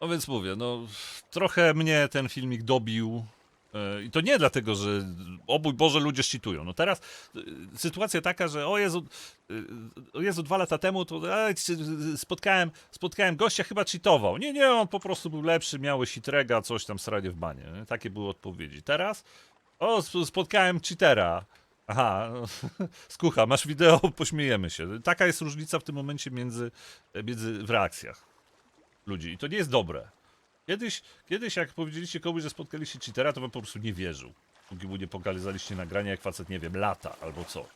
No więc mówię, no trochę mnie ten filmik dobił. e, I to nie dlatego, że o mój Boże, ludzie szczytują. No teraz e, sytuacja taka, że o Jezu, e, o Jezu, dwa lata temu to spotkałem, spotkałem gościa, chyba cheatował. Nie, nie, on po prostu był lepszy, miał shitrega, coś tam sranie w banie. Nie? Takie były odpowiedzi. Teraz, o, sp- spotkałem cheatera. Aha, skucha, masz wideo, pośmiejemy się. Taka jest różnica w tym momencie między, między w reakcjach ludzi. I to nie jest dobre. Kiedyś, kiedyś jak powiedzieliście komuś, że spotkaliście cheatera, to wam po prostu nie wierzył. Póki mu nie pokazaliście nagrania, jak facet, nie wiem, lata albo co.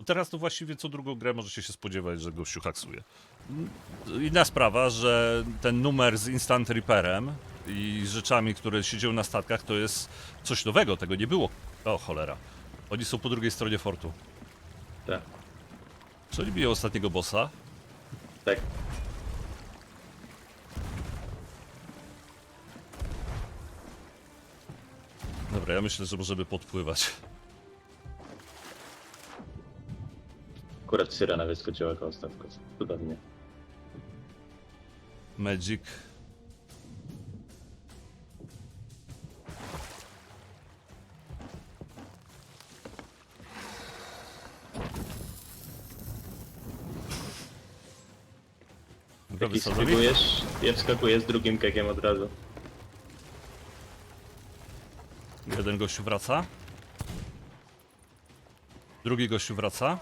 No teraz to właściwie co drugą grę możecie się spodziewać, że gościu haksuje. Inna sprawa, że ten numer z Instant Reaperem i rzeczami, które się dzieją na statkach, to jest coś nowego, tego nie było. O cholera. Oni są po drugiej stronie fortu. Tak, Co oni biją ostatniego bossa? tak. Dobra, ja myślę, że możemy podpływać. Akurat syrena wyskoczyła koło statku. Cudownie. Magic. Dobra, Jak wysadzili? wskakujesz, ja wskakuję z drugim kekiem od razu. Jeden gościu wraca. Drugi gościu wraca.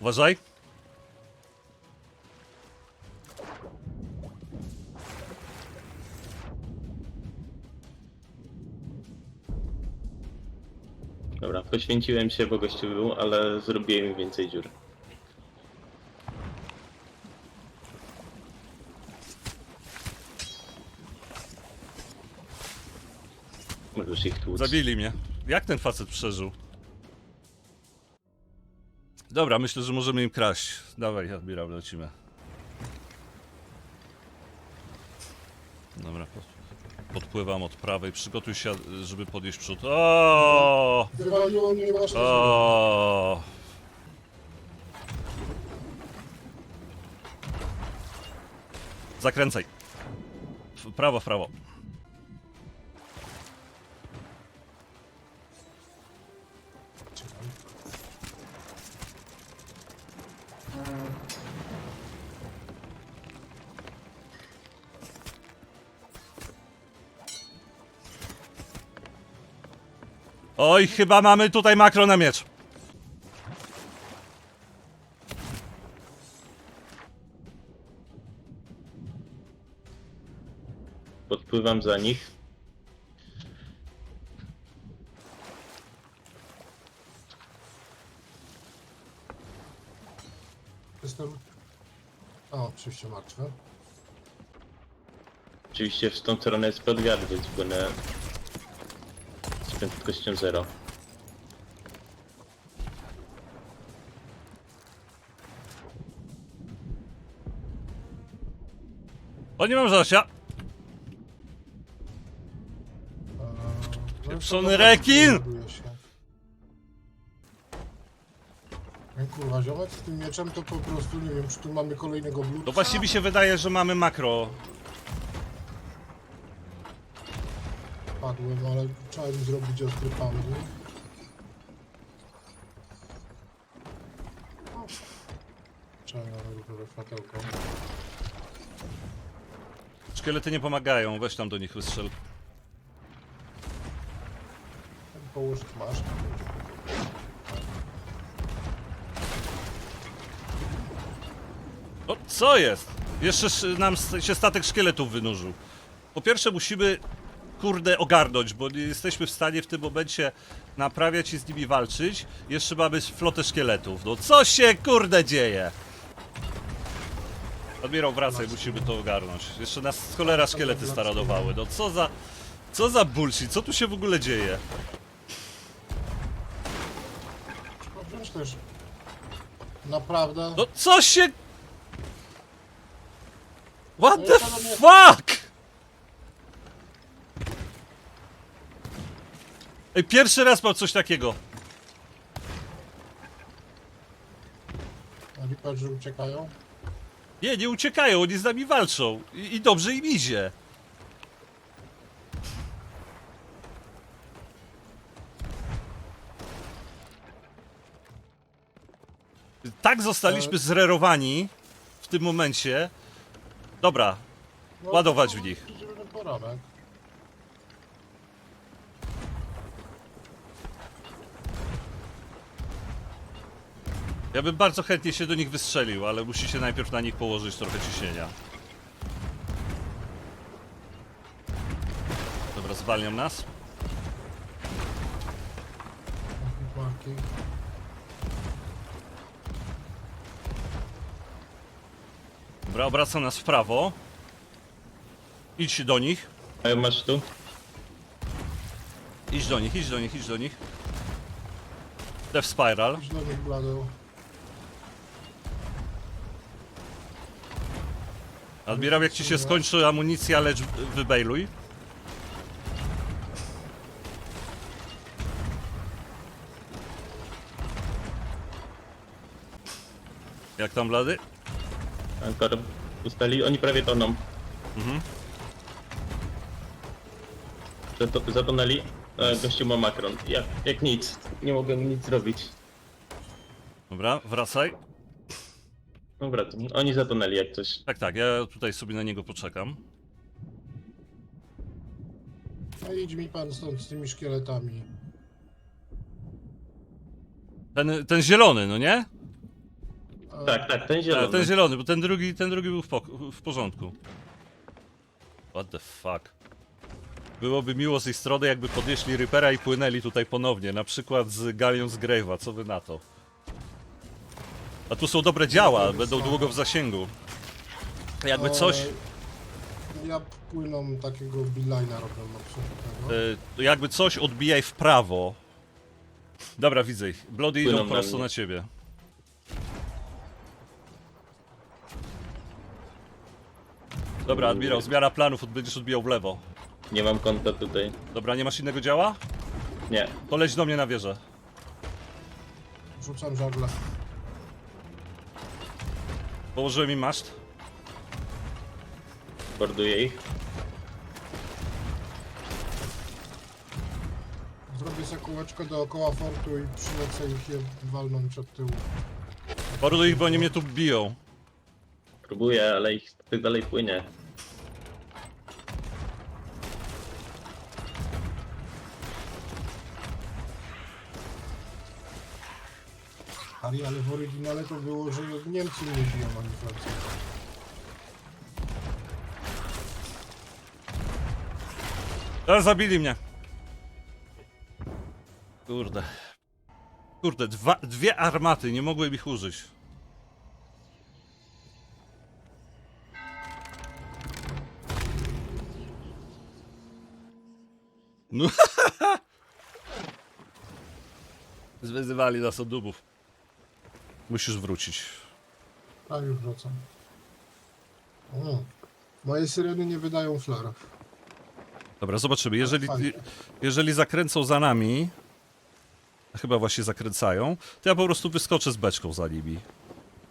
Uważaj. Dobra, poświęciłem się, bo gościu był, ale zrobiłem więcej dziur. Ich tłuc. Zabili mnie. Jak ten facet przeżył? Dobra, myślę, że możemy im kraść. Dawaj, admirał, lecimy. Dobra, pod- podpływam od prawej. Przygotuj się, żeby podjeść przód. O! O! Zakręcaj. W prawo, w prawo. Oj, chyba mamy tutaj makro na miecz. Podpływam za nich. Oczywiście martwy. Oczywiście w tą stronę jest podwiat, więc płynę z prędkością zero. O, nie mam żarcia. Eee, no Pieprzony rekin! Ej, Kurwa, ziomek z tym mieczem to po prostu nie wiem, czy tu mamy kolejnego bluta. To właśnie mi się wydaje, że mamy makro. Padłem, ale trzeba im zrobić ostry pounding. Trzeba nawet trochę fatełko. Szkielety nie pomagają, weź tam do nich wystrzel. Położyć masz. Co jest? Jeszcze sz- nam się statek szkieletów wynurzył. Po pierwsze musimy, kurde, ogarnąć, bo nie jesteśmy w stanie w tym momencie naprawiać i z nimi walczyć. Jeszcze mamy flotę szkieletów. No co się, kurde, dzieje? Admirał, wracaj, musimy to ogarnąć. Jeszcze nas cholera szkielety staradowały. No co za... Co za bullshit? Co tu się w ogóle dzieje? No. Naprawdę. No co się... What the fuck? Ej, pierwszy raz mam coś takiego. A Reaperzy uciekają. Nie, nie uciekają, oni z nami walczą. I, i dobrze im idzie. Tak zostaliśmy E. zrerowani w tym momencie. Dobra, No, Ładować to w nich. idziemy na poranek. ja bym bardzo chętnie się do nich wystrzelił, ale musicie najpierw na nich położyć trochę ciśnienia. Dobra, zwalniam nas. Marki. Dobra, obracam nas w prawo. Idź do nich. A ją masz tu? Idź do nich, idź do nich, idź do nich. Death Spiral. Idź do nich bladą. Admirał, jak ci się skończy amunicja, lecz wybejluj. Jak tam blady? Ankor ustali, oni prawie toną. Mhm. Zato- Zatonęli. E, gościu ma makron. Jak, jak nic. Nie mogę nic zrobić. Dobra, wracaj. Dobra, to oni zatonęli jak coś. Tak, tak, ja tutaj sobie na niego poczekam. No idź mi pan stąd z tymi szkieletami. Ten, ten zielony, no nie? Tak, tak, ten Tak, zielony. ten zielony, bo ten drugi, ten drugi był w, w porządku. What the fuck. Byłoby miło z ich strony, jakby podnieśli Reapera i płynęli tutaj ponownie, na przykład z Galią z Grave'a, co wy na to? A tu są dobre działa, będą długo w zasięgu. Jakby coś, Ja płyną takiego beelina robią absolutnego. e, jakby coś odbijaj w prawo. Dobra, widzę ich. Bloody idą Płyną na prosto mnie. na ciebie. Dobra, admirał, zmiana planów, będziesz odbijał w lewo. Nie mam konta tutaj. Dobra, nie masz innego działa? Nie. To leć do mnie na wieżę. Rzucam żagle. Położyłem im maszt. Borduję ich. Zrobię sobie kółeczko dookoła fortu i przylecę ich je walnąć od tyłu. Poruduj ich, bo oni mnie tu biją. Próbuję, ale ich tak dalej płynie. Harry, ale w oryginale to było, że Niemcy nie biją ani Francuzi. Ale zabili mnie. Kurde. Kurde, dwa, dwie armaty, nie mogłem ich użyć. No. Zwyzywali nas od dubów. Musisz wrócić. A już wracam. O, moje syreny nie wydają flarów. Dobra, zobaczymy. Jeżeli, Fajnie. jeżeli zakręcą za nami, a chyba właśnie zakręcają, to ja po prostu wyskoczę z beczką za nimi.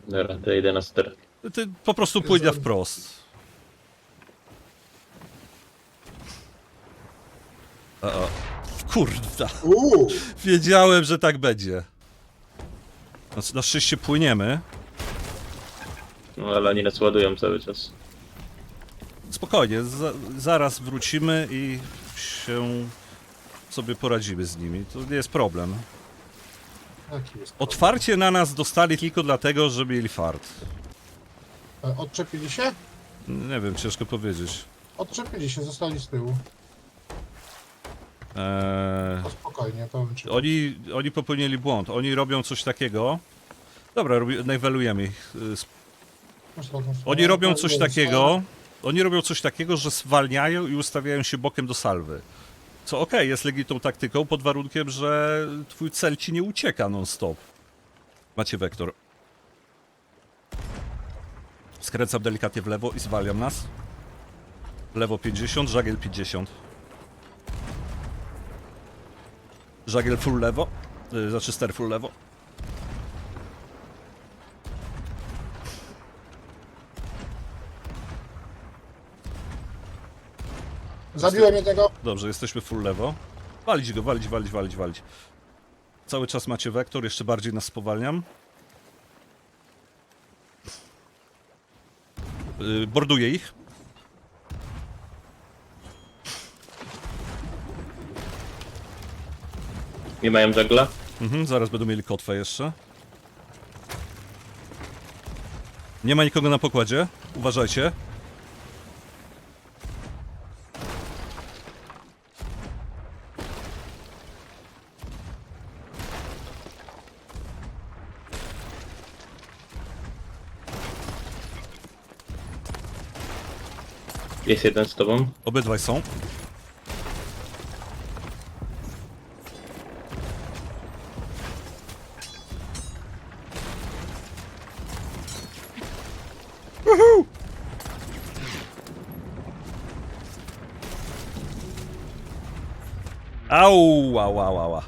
Dobra, to idę na ster. Ty po prostu pójdę wprost. O, o. Kurda. Uuu! Wiedziałem, że tak będzie. Na, na szczęście płyniemy. No ale oni nas ładują cały czas. Spokojnie, za, zaraz wrócimy i się sobie poradzimy z nimi. To nie jest problem. Jest? Otwarcie na nas dostali tylko dlatego, że mieli fart. E, Odczepili się? Nie wiem, ciężko powiedzieć. Odczepili się, zostali z tyłu. Eee, To spokojnie, pełen czy. oni, oni popełnili błąd. Oni robią coś takiego. Dobra, robi, najwelujemy ich. Y, Oni robią coś takiego. Oni robią coś takiego, że zwalniają i ustawiają się bokiem do salwy. Co okej, jest legitną taktyką, pod warunkiem, że twój cel ci nie ucieka non-stop. Macie wektor. Skręcam delikatnie w lewo i zwalniam nas. W lewo 50, żagiel 50. Żagiel full lewo. Y, znaczy ster full lewo. Zabiłem jednego. Dobrze, jesteśmy full lewo. Walić go, walić, walić, walić, walić. Cały czas macie wektor, jeszcze bardziej nas spowalniam. Y, borduję ich. Nie mają żagla? Mhm, zaraz będą mieli kotwę jeszcze. Nie ma nikogo na pokładzie. Uważajcie. Jest jeden z tobą. Obydwaj są. Au, au, au, au.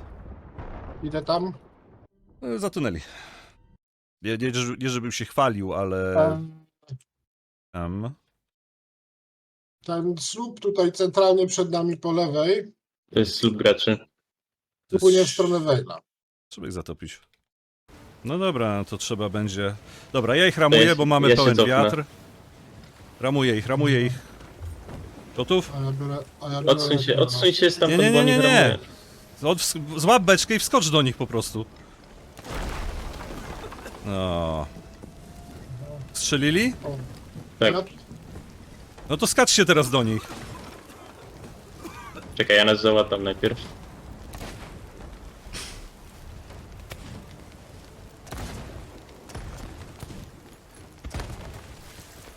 Idę tam. E, Zatunęli. Nie, nie, że- nie żebym się chwalił, ale... Em, Em, Ten słup tutaj centralnie przed nami po lewej To jest lub graczy. to płynie w stronę Wejla. Trzeba ich zatopić. No dobra, no to trzeba będzie. Dobra, ja ich ramuję, Ja się- bo mamy ja się pełen cofnę. wiatr. Ramuję ich, ramuję ich. Gotów? A ja biorę... A ja biorę Odsuń się, odsuń się stamtąd, Nie, nie, nie, nie, nie. Od, złap beczkę i wskocz do nich po prostu. No. Strzelili? O, Tak. ja- No to skaczcie teraz do nich. Czekaj, ja nas załatam najpierw.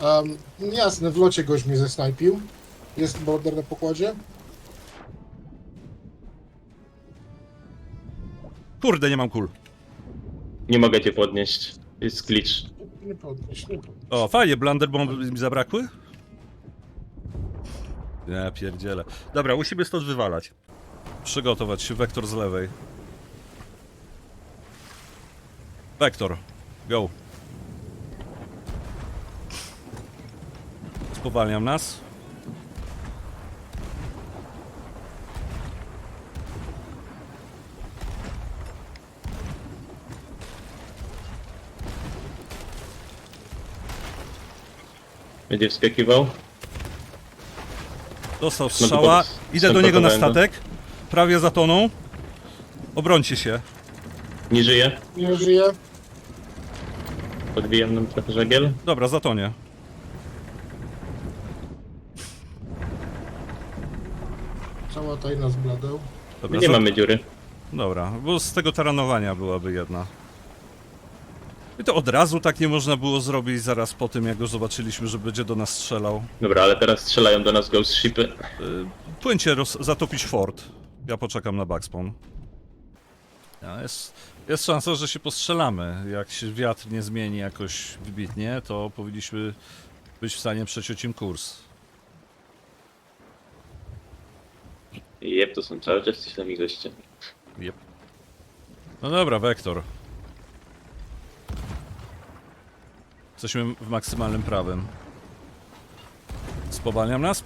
Um, jasne, w locie gość mnie zesnajpił. Jest border na pokładzie. Kurde, nie mam kul. Nie mogę cię podnieść. Jest glitch. Nie podnieś, nie podnieś. O, fajnie, blunder bomby mi zabrakły? Nie, pierdziele. Dobra, musimy stąd wywalać. Przygotować się, wektor z lewej. Wektor, go. Spowalniam nas. Będzie wskakiwał. Dostał strzała. Idę do niego na statek. Prawie zatoną. Obrońcie się. Nie żyje. Nie żyje. Podbijam nam trochę żagiel. Dobra, zatonie. Z bladeł. My Dobra, nie za- mamy dziury. Dobra, bo z tego taranowania byłaby jedna. I to od razu tak nie można było zrobić zaraz po tym, jak go zobaczyliśmy, że będzie do nas strzelał. Dobra, ale teraz strzelają do nas ghost shipy. Y, Płyńcie roz, zatopić fort. Ja poczekam na backspawn. Ja, jest, jest szansa, że się postrzelamy. Jak się wiatr nie zmieni jakoś wybitnie, to powinniśmy być w stanie przeciąć im kurs. Jep, to są cały czas ci sami goście. Yep. No dobra, wektor. Jesteśmy w maksymalnym prawym. Spowalniam nas?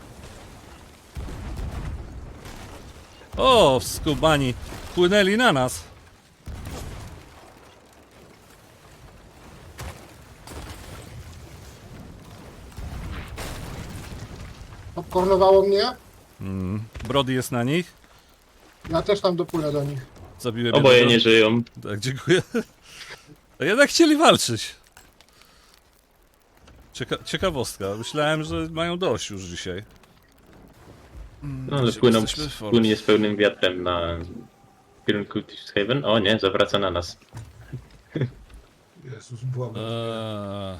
O, skubani płynęli na nas. Popcornowało mnie. Mm. Brody jest na nich. Ja też tam dopłynę do nich. Zabiłem Oboje jednego. nie żyją. Tak, dziękuję. A jednak chcieli walczyć. Cieka ciekawostka. Myślałem, że mają dość już dzisiaj. No ale Jesteśmy płyną w formie. płynie z pełnym wiatrem na kierunku Haven. O nie, zawraca na nas. Jezus, błagam. Eee,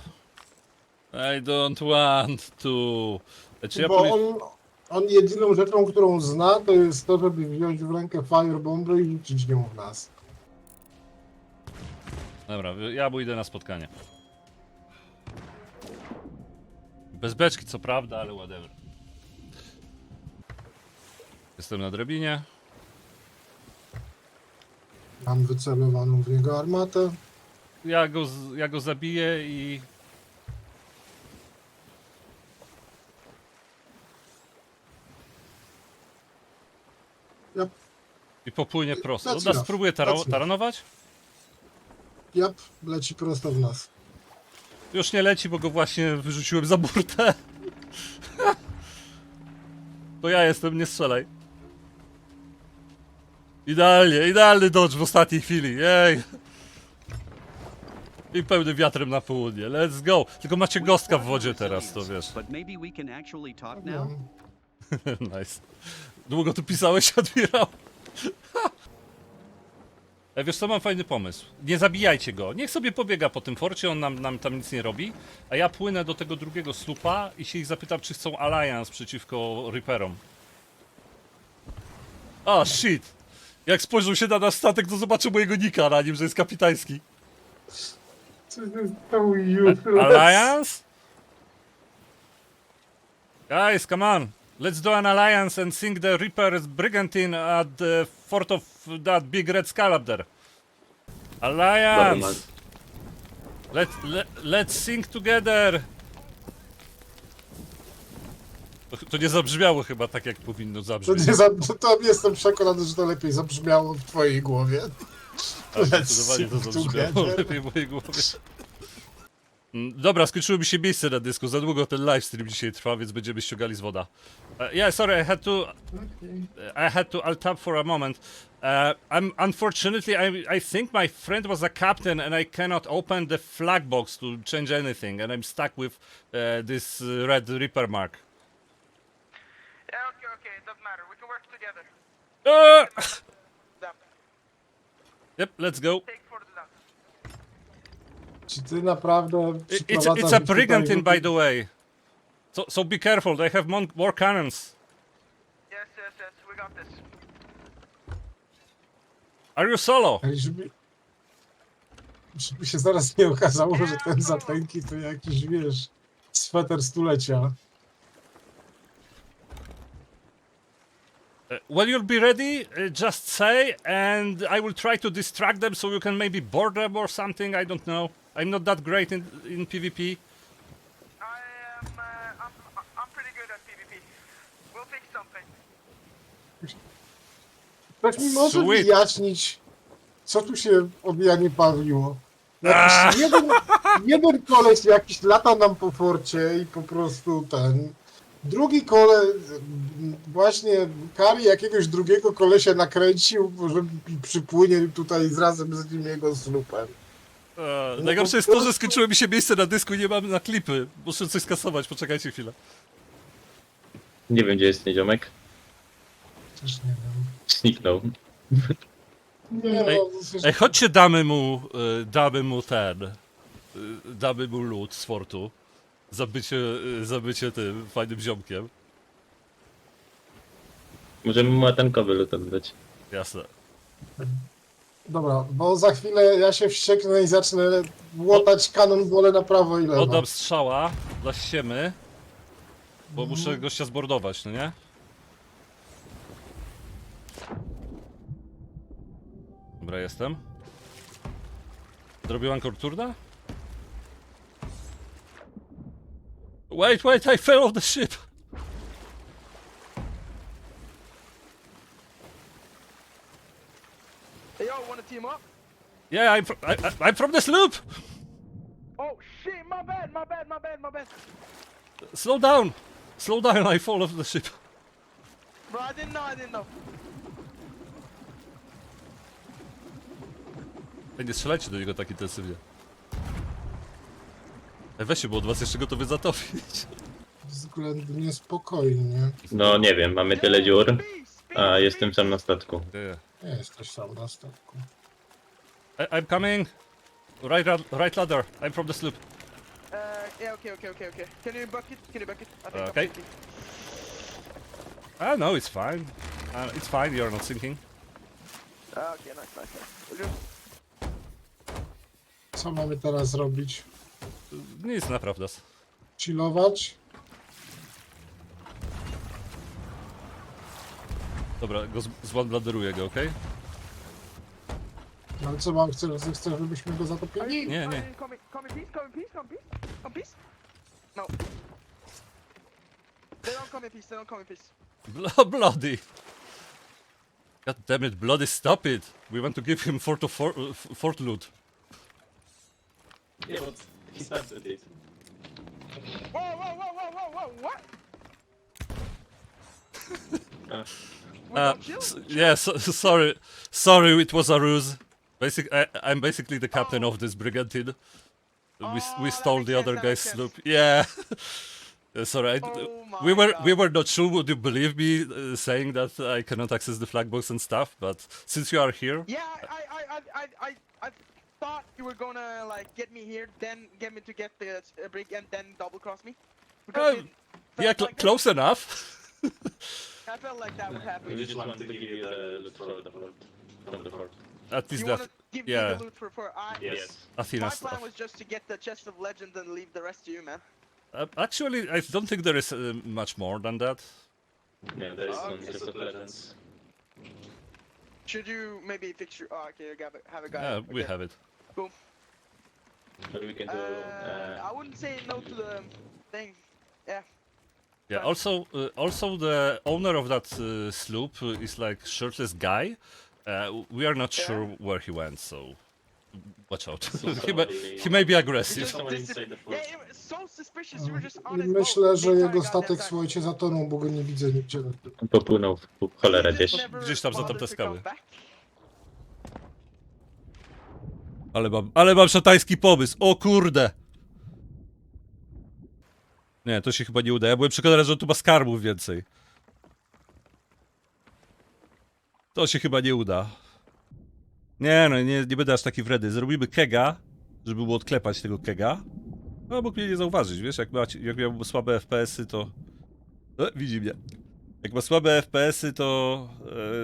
I don't want to. Czy ja Bo poli- on, on jedyną rzeczą, którą zna, to jest to, żeby wziąć w rękę firebombę i rzucić nią w nas. Dobra, wy- ja pójdę na spotkanie. Bez beczki, co prawda, ale whatever. Jestem na drabinie. Mam wycelowaną w niego armatę. Ja go, z- ja go zabiję i. Jap, I popłynie prosto. That's Uda, enough. spróbuję tara enough. taranować? jap, leci prosto w nas. Już nie leci, bo go właśnie wyrzuciłem za burtę. To ja jestem, nie strzelaj. Idealnie, idealny dodge w ostatniej chwili, jej. I pełny wiatrem na południe, let's go. Tylko macie gostka w wodzie teraz, to wiesz. But maybe we can actually talk now? Nice. Długo tu pisałeś, admirał? E, Wiesz co, mam fajny pomysł. Nie zabijajcie go. Niech sobie pobiega po tym forcie, on nam, nam tam nic nie robi. A ja płynę do tego drugiego slupa i się ich zapytam, czy chcą Alliance przeciwko Reaperom. A, shit! Jak spojrzał się na nasz statek, to zobaczył mojego nika na nim, że jest kapitański. Co się stało jutro? Alliance? Guys, come on. Let's do an alliance and sink the Reaper's brigantine at the fort of that big red skull up there. Alliance! Let, let, let's sink together! To, to nie zabrzmiało chyba tak, jak powinno To, zabrzmieć. nie za, to, to jestem przekonany, że to lepiej zabrzmiało w twojej głowie. Tak, Let's zdecydowanie to zabrzmiało together. lepiej w mojej głowie. Mm, Dobra, skończyło mi się miejsce na dysku. Za długo ten livestream dzisiaj trwa, więc będziemy ściągali z woda. Uh, yeah, sorry, I had to I had to alt tab for a moment. Uh, I'm unfortunately I I think my friend was a captain and I cannot open the flag box to change anything and I'm stuck with uh, this uh, red Reaper mark. Yeah, okay, okay, it doesn't matter. We can work together. Uh, yep, let's go. Take for the them. Czy ty naprawdę It's, przyprowadzasz it's a brigantine, by the way. So, so be careful. They have mon- more cannons. Yes, yes, yes, we got this. Are you solo? Żeby, żeby się zaraz nie okazało, że ten zatenki to jakiś, wiesz, sweter stulecia. When you'll be ready, uh, just say, and I will try to distract them so you can maybe board them or something. I don't know. I'm not that great in in PvP. I am, uh, I'm, I'm pretty good at PvP. We'll fix something. Ktoś mi może Sweet. wyjaśnić, co tu się obijanie bawiło? Jakiś jeden, jeden koleś jakiś lata nam po forcie i po prostu ten... Drugi kole, właśnie Kari jakiegoś drugiego kolesia nakręcił, że przypłynie tutaj z razem z nim jego slupem. Uh, najgorsze jest to, że skończyło mi się miejsce na dysku i nie mam na klipy. Muszę coś skasować, poczekajcie chwilę. Nie wiem, gdzie jest ten ziomek. Też nie wiem. Zniknął. Nie, Ej, no, Ej, chodźcie damy mu, y, damy mu ten, y, damy mu lód z fortu. Za bycie, y, za bycie tym fajnym ziomkiem. Możemy mu atankowy lód oddać. Jasne. Dobra, bo za chwilę ja się wścieknę i zacznę łotać kanonbole na prawo i lewo. Oddam strzała dla ściemy, bo muszę gościa zbordować, no nie? Dobra, jestem. Zrobił Anchor Wait, wait, I fell off the ship! Hey, yo, wanna team up? Yeah, I'm, fr I, I, I'm from the sloop! Oh, shit, my bad, my bad, my bad, my bad. Slow down! Slow down, I fall off the ship. Bro, I didn't know, I didn't know. Ej, Nie strzelajcie do niego tak intensywnie. Ej, weźcie, bo od was jeszcze gotowy zatopić. Względnie spokojnie. No nie wiem, mamy tyle dziur, a jestem sam na statku. Yeah. Nie jesteś sam na statku. I, I'm coming. Right, ra- right ladder. I'm from the sloop. Uh, yeah, okay, okay, okay, okay. Can you bucket? Can you bucket? I think Okay. Sinking. Ah, no, it's fine. Uh, it's fine. You're not sinking. Ah, okay, nice, nice, nice. We're good. Co mamy teraz robić? Nic naprawdę. Chillować? Dobra, go z- zwanbladeruję go, okej? Ale co mam? Chcesz, chcesz żebyśmy go zatopili? Nie, nie. Come come come come come. No. They don't come in peace, they don't come in peace. Blo- bloody. God damn it, bloody stop it! We want to give him fort, of fort, uh, fort loot. Yeah, but he started it. Whoa, whoa, whoa, whoa, whoa, whoa, what? Uh, Well, Uh, don't s- yeah, so, sorry, sorry, it was a ruse. Basic, I, I'm basically the captain Oh. of this brigantine. We s- Oh, we that stole makes the sense, other that guy's makes sense. sloop. Yeah. Uh, sorry, I, Oh we my were we were not sure. Would you believe me uh, saying that I cannot access the flag box and stuff? But since you are here, Yeah, I, I, I, I, I, I thought you were gonna like get me here, then get me to get the uh, brick, and then double cross me. Because Um, yeah, cl- like that. close enough. I felt like that would happen. we just wanted to give you the loot for the fort. From the fort. At least You that give yeah. me the loot for, for I. Yes. Athena My stuff. plan was just to get the chest of legend and leave the rest to you, man. Uh, actually, I don't think there is uh, much more than that. Yeah, there is Oh, one okay. Chest of Legends. Should you maybe fix your? Oh, okay, you got it. Have a guy. Yeah, we okay. have it. Cool. But we can Uh, do. Uh, I wouldn't say no to the thing. Yeah. Yeah. Also, uh, also the owner of that uh, sloop uh, is like shirtless guy. Uh, we are not Yeah. sure where he went, so watch out. So he, may, he may be aggressive. myślę, the że jego statek, słuchajcie, zatonął, bo go nie widzę nigdzie. Popłynął w cholerę gdzieś. Gdzieś tam za tamte skały. come back. Ale mam, ale mam szatański pomysł. O kurde! Nie, to się chyba nie uda. Ja byłem przekonany, że on tu ma skarbów więcej. To się chyba nie uda. Nie no, nie, nie będę aż taki wredny. Zrobimy kega, żeby mu odklepać tego kega. No, mógł mnie nie zauważyć, wiesz, jak, ma, jak miał słabe FPS-y, to... E, widzi mnie. Jak ma słabe FPS-y, to...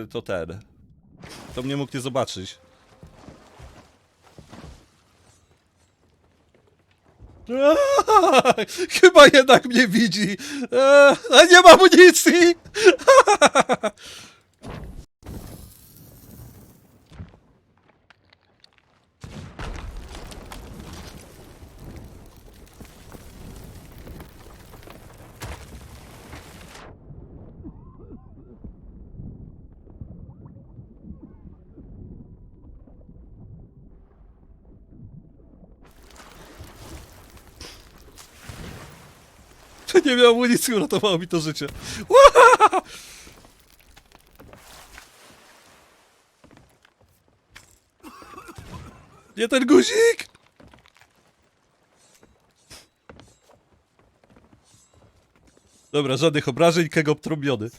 E, to ten... To mnie mógł nie zobaczyć. Chyba jednak mnie widzi. Eee, nie ma amunicji! Nie miał amunicji, uratowało mi to życie. Nie ten guzik! Dobra, żadnych obrażeń, kego obtrąbiony.